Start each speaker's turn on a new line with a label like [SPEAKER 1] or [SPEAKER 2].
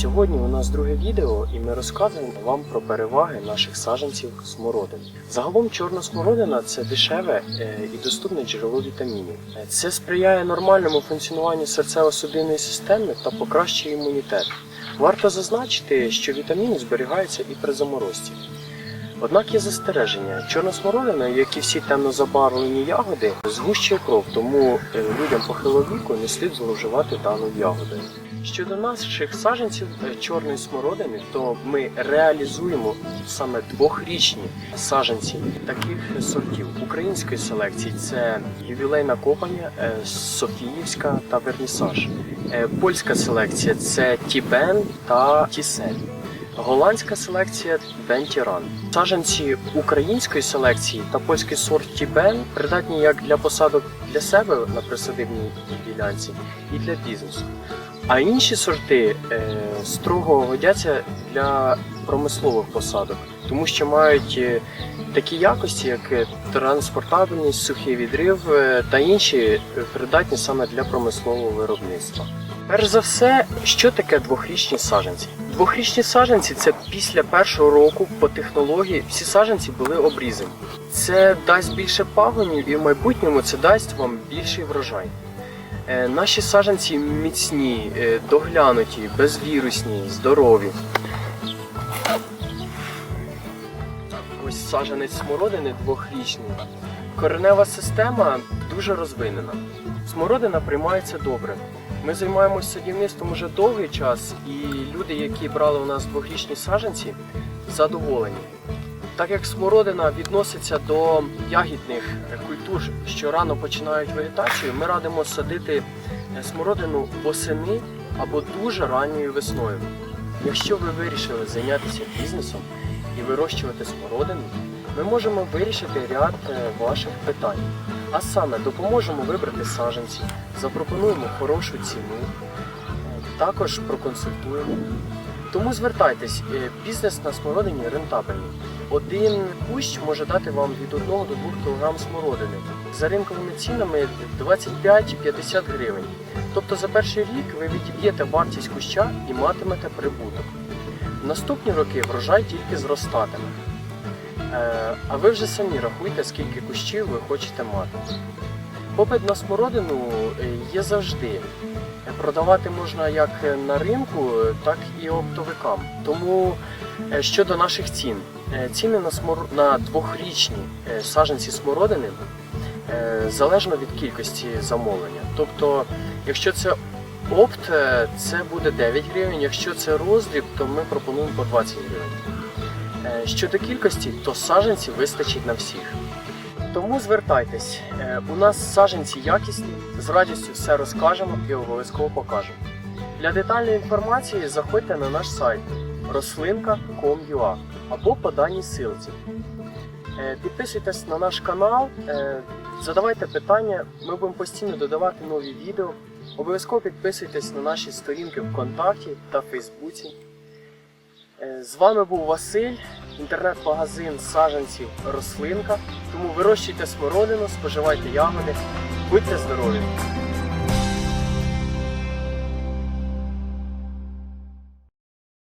[SPEAKER 1] Сьогодні у нас друге відео, і ми розказуємо вам про переваги наших саджанців смородини. Загалом чорна смородина це дешеве е, і доступне джерело вітамінів. Е, Це сприяє нормальному функціонуванню серцево-судинної системи та покращує імунітет. Варто зазначити, що вітаміни зберігаються і при заморозці. Однак є застереження. Чорна смородина, як і всі темно забарвлені ягоди, згущує кров, тому е, людям похилого віку не слід зловживати даною ягодою. Щодо наших саджанців е, чорної смородини, то ми реалізуємо саме двохрічні саджанці таких сортів української селекції. Це ювілейна копання, е, Софіївська та Вернісаж. Е, Польська селекція це Тібен та Тісель. Голландська селекція Бентіран. Саджанці української селекції та польський сорт Тібен придатні як для посадок для себе на присадибній ділянці і для бізнесу. А інші сорти е, строго годяться для промислових посадок, тому що мають е, такі якості, як е, транспортабельність, сухий відрив та інші придатні саме для промислового виробництва. Перш за все, що таке двохрічні саджанці? Двохрічні саджанці це після першого року по технології всі саджанці були обрізані. Це дасть більше пагонів і в майбутньому це дасть вам більший врожай. Е, Наші саджанці міцні, е, доглянуті, безвірусні, здорові. Ось саджанець смородини двохрічний. Коренева система дуже розвинена. Смородина приймається добре. Ми займаємося садівництвом уже довгий час, і люди, які брали у нас двохрічні саджанці, задоволені. Так як смородина відноситься до ягідних культур, що рано починають вегетацію, ми радимо садити е, смородину восени або дуже ранньою весною. Якщо ви вирішили зайнятися бізнесом і вирощувати смородину, ми можемо вирішити ряд е, ваших питань. А саме допоможемо вибрати саджанці, запропонуємо хорошу ціну, е, також проконсультуємо. Тому звертайтесь, бізнес на смородині рентабельний. Один кущ може дати вам від 1 до 2 кг смородини. За ринковими цінами 25-50 гривень. Тобто за перший рік ви відіб'єте вартість куща і матимете прибуток. В наступні роки врожай тільки зростатиме. Е, А ви вже самі рахуйте, скільки кущів ви хочете мати. Попит на смородину е, є завжди. Продавати можна як на ринку, так і оптовикам. Тому е, щодо наших цін, ціни на, смор... на двохрічні е, саджанці смородини е, залежно від кількості замовлення. Тобто, якщо це опт, е, це буде 9 гривень, якщо це роздріб, то ми пропонуємо по 20 гривень. Е, Щодо кількості, то саджанців вистачить на всіх. Тому звертайтесь, Е, у нас саджанці якісні, з радістю все розкажемо і обов'язково покажемо. Для детальної інформації заходьте на наш сайт рослинка.com.ua або по даній силці. Е, Підписуйтесь на наш канал, е, задавайте питання, ми будемо постійно додавати нові відео. Обов'язково підписуйтесь на наші сторінки ВКонтакті та Фейсбуці. Е, З вами був Василь, інтернет-магазин саджанців Рослинка. Тому вирощуйте смородину, споживайте ягоди, будьте здорові!